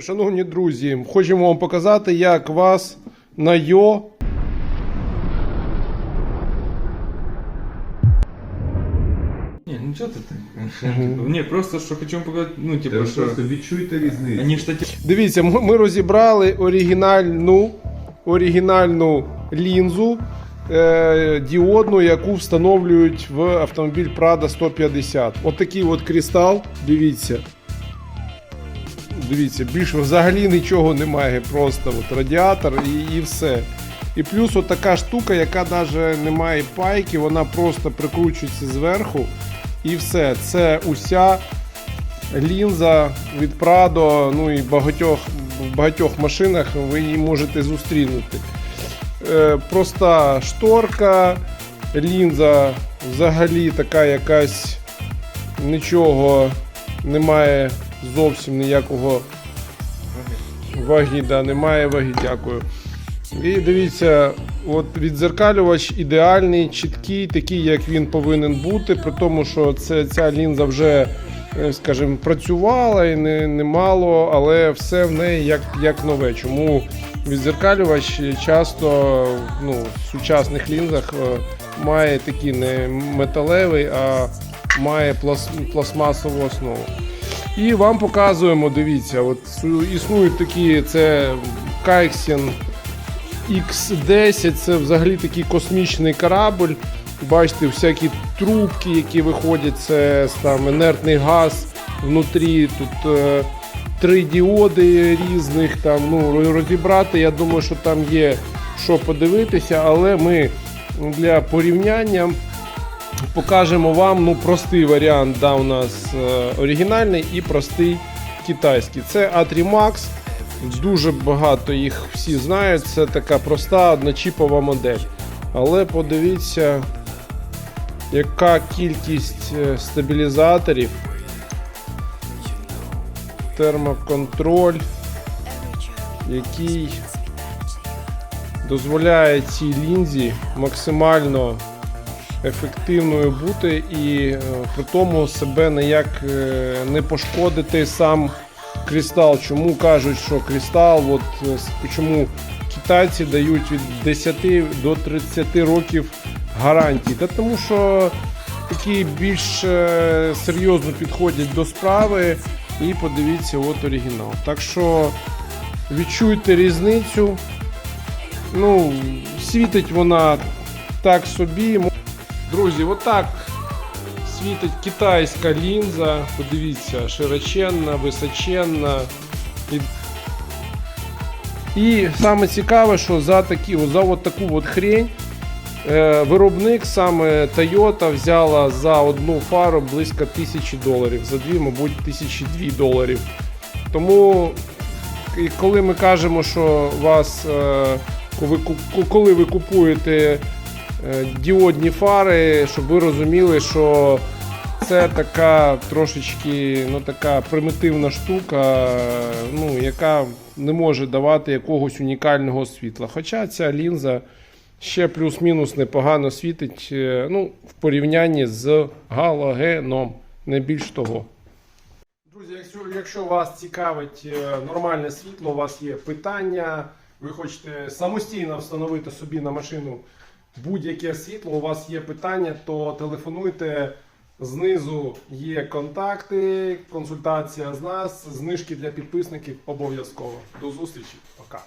Шановні друзі, хочемо вам показати, як вас на йо Не, ну что ты так? Не, просто что хочу вам показать, ну типа, ви просто відчуйте різницю. они. Дивіться, ми, ми розібрали оригінальну, оригінальну лінзу е, діодну, яку встановлюють в автомобіль Prada 150. Отакий от кристал. Дивіться. Дивіться, більше взагалі нічого немає. Просто от радіатор і, і все. І плюс от така штука, яка навіть не має пайки, вона просто прикручується зверху. І все. Це уся лінза від Prado, ну і багатьох, в багатьох машинах ви її можете зустрінути. Е, проста шторка, лінза взагалі така якась нічого немає зовсім ніякого ваги, да, немає ваги, дякую. І дивіться, от відзеркалювач ідеальний, чіткий, такий, як він повинен бути, при тому, що це, ця лінза вже, е, скажімо, працювала і не, немало, але все в неї як, як нове. Чому відзеркалювач часто ну, в сучасних лінзах е, має такий не металевий, а має плас, пластмасову основу. І вам показуємо, дивіться, от існують такі, це Кайксін X10 це взагалі такий космічний корабль. Бачите, всякі трубки, які виходять, це там інертний газ внутрі. Тут е, три діоди різних. Там, ну, розібрати, я думаю, що там є що подивитися, але ми для порівняння покажемо вам ну, простий варіант, да, у нас е, оригінальний і простий китайський. Це A3 Max. Дуже багато їх всі знають. Це така проста одночіпова модель. Але подивіться, яка кількість е, стабілізаторів, термоконтроль, який дозволяє цій лінзі максимально ефективною бути і е, при тому себе ніяк е, не пошкодити сам кристал. Чому кажуть, що кристал, от е, чому китайці дають від 10 до 30 років гарантії? Та тому що такі більш серйозно підходять до справи. І подивіться, от оригінал. Так що відчуйте різницю. Ну, світить вона так собі. Друзі, отак світить китайська лінза. Подивіться, широченна, височенна. І, і саме цікаве, що за такі, за от таку от хрень е, виробник саме Toyota взяла за одну фару близько тисячі доларів, за дві, мабуть, тисячі дві доларів. Тому коли ми кажемо, що вас, е, коли ви купуєте діодні фари, щоб ви розуміли, що це така трошечки ну, така примітивна штука, е, ну, яка не може давати якогось унікального світла. Хоча ця лінза ще плюс-мінус непогано світить е, ну, в порівнянні з галогеном, не більш того. Друзі, якщо, якщо вас цікавить е, нормальне світло, у вас є питання, ви хочете самостійно встановити собі на машину будь-яке світло, у вас є питання, то телефонуйте. Знизу є контакти, консультація з нас, знижки для підписників обов'язково. До зустрічі, пока.